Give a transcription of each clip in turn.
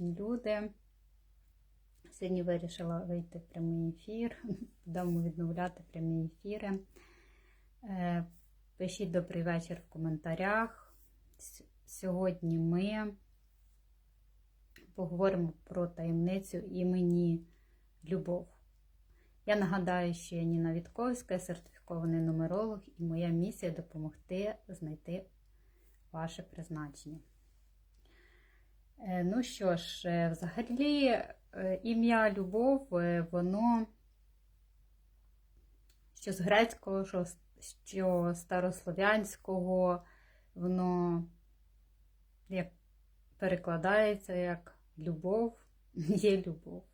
люди. Сьогодні вирішила вийти в прямий ефір, будемо відновляти прямі ефіри. Е, Пишіть добрий вечір в коментарях. Сьогодні ми поговоримо про таємницю імені Любов. Я нагадаю, що я Ніна Вітковська, сертифікований нумеролог, і моя місія допомогти знайти ваше призначення. Е, Ну що ж, е, взагалі, е, ім'я Любов, воно що з грецького, що, що старослов'янського, воно як перекладається як любов, є любов.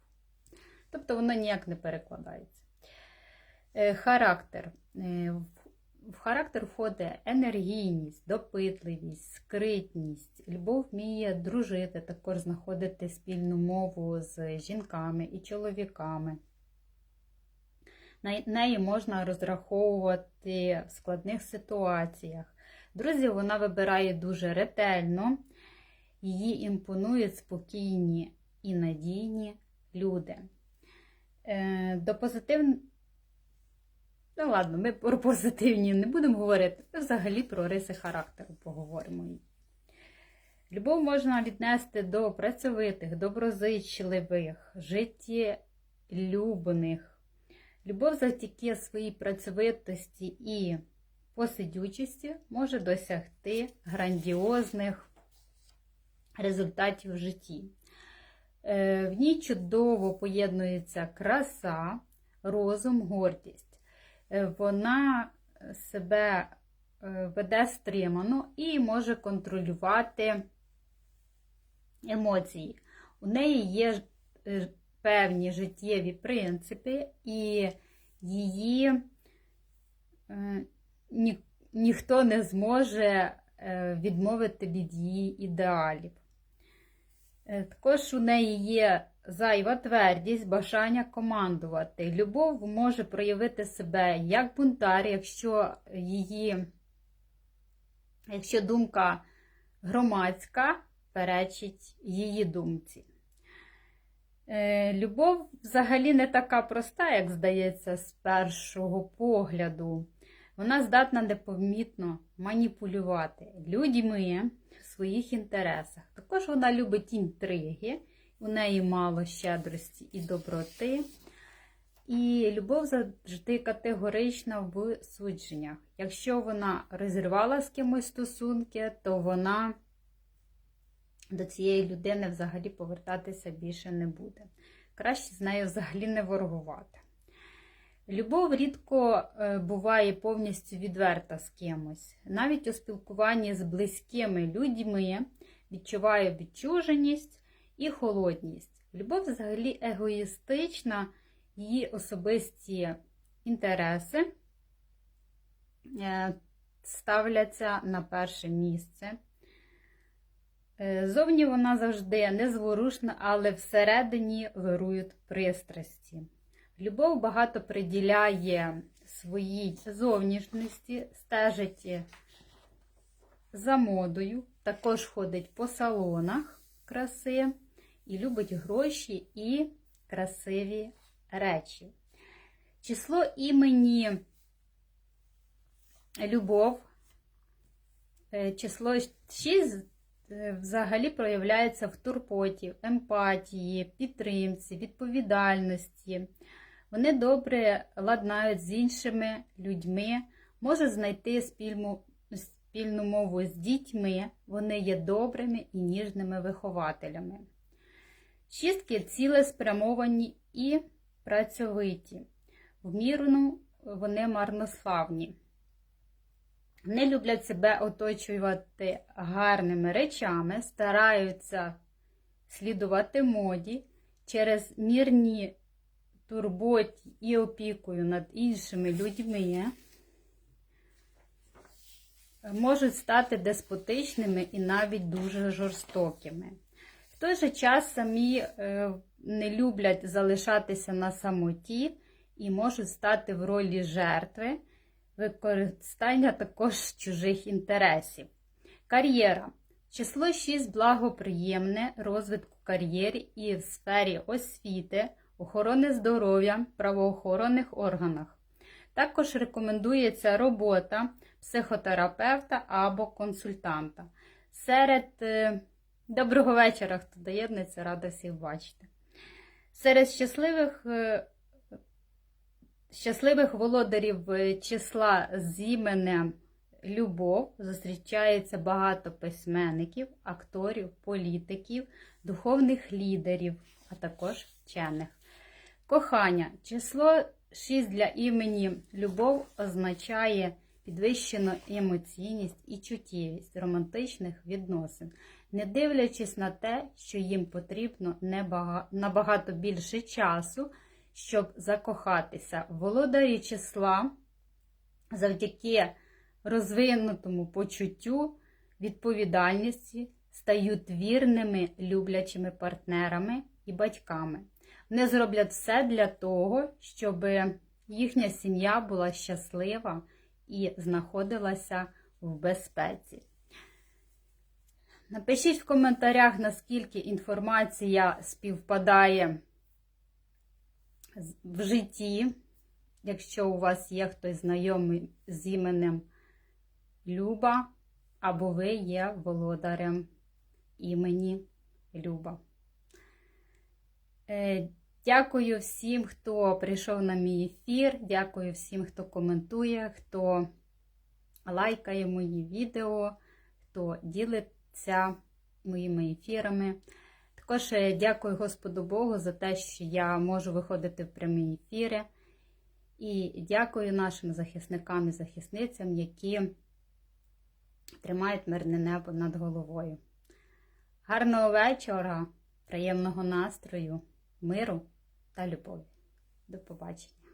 Тобто воно ніяк не перекладається. Характер. В- характер входить енергійність, допитливість, скритність. Любов вміє дружити, також знаходити спільну мову з жінками і чоловіками. На неї можна розраховувати в складних ситуаціях. Друзів вона вибирає дуже ретельно, її імпонують спокійні і надійні люди. Е, До позитив... Ну, ладно, ми про позитивні не будемо говорити, ми взагалі про риси характеру поговоримо. Любов можна віднести до працьовитих, доброзичливих, життєлюбних. Любов завдяки своїй працьовитості і посидючості може досягти грандіозних результатів в житті. Е, В ній чудово поєднується краса, розум, гордість. Е, Вона себе е, веде стримано і може контролювати емоції. У неї є е, певні життєві принципи, і її ні, ніхто не зможе відмовити від її ідеалів. Е, Також у неї є зайва твердість, бажання командувати. Любов може проявити себе як бунтар, якщо її, якщо думка громадська перечить її думці. Е, Любов взагалі не така проста, як здається, з першого погляду. Вона здатна непомітно маніпулювати людьми своїх інтересах. Також вона любить інтриги, у неї мало щедрості і доброти. І любов завжди категорична в судженнях. Якщо вона розірвала з кимось стосунки, то вона до цієї людини взагалі повертатися більше не буде. Краще з нею взагалі не ворогувати. Любов рідко е, буває повністю відверта з кимось. Навіть у спілкуванні з близькими людьми відчуває відчуженість і холодність. Любов взагалі егоїстична, її особисті інтереси е, ставляться на перше місце. Е, Зовні вона завжди незворушна, але всередині вирують пристрасті. Любов багато приділяє своїй зовнішності, стежить за модою, також ходить по салонах краси і любить гроші і красиві речі. Число імені Любов, е, число 6 взагалі проявляється в турботі, емпатії, підтримці, відповідальності. Вони добре ладнають з іншими людьми, можуть знайти спільну, спільну мову з дітьми, вони є добрими і ніжними вихователями. Шістки цілеспрямовані і працьовиті. В мірну вони марнославні. Вони люблять себе оточувати гарними речами, стараються слідувати моді через мірні турботі і опікою над іншими людьми, можуть стати деспотичними і навіть дуже жорстокими. В той же час самі е, не люблять залишатися на самоті і можуть стати в ролі жертви використання також чужих інтересів. Кар'єра. Число 6 благоприємне розвитку кар'єрі і в сфері освіти, охорони здоров'я, правоохоронних органах. Також рекомендується робота психотерапевта або консультанта. Серед е, доброго вечора, хто доєднується, рада всіх бачити. Серед щасливих, е, щасливих володарів е, числа з іменем Любов зустрічається багато письменників, акторів, політиків, духовних лідерів, а також вчених. Кохання. Число 6 для імені Любов означає підвищену емоційність і чуттєвість романтичних відносин, не дивлячись на те, що їм потрібно набагато більше часу, щоб закохатися. Володарі числа завдяки розвинутому почуттю відповідальності стають вірними люблячими партнерами і батьками. Вони зроблять все для того, щоб їхня сім'я була щаслива і знаходилася в безпеці. Напишіть в коментарях, наскільки інформація співпадає в житті, якщо у вас є хтось знайомий з іменем Люба, або ви є володарем імені Люба. Е, Дякую всім, хто прийшов на мій ефір. Дякую всім, хто коментує, хто лайкає мої відео, хто ділиться моїми ефірами. Також е, дякую Господу Богу за те, що я можу виходити в прямі ефіри. І дякую нашим захисникам і захисницям, які тримають мирне небо над головою. Гарного вечора, приємного настрою, миру та любові. До побачення!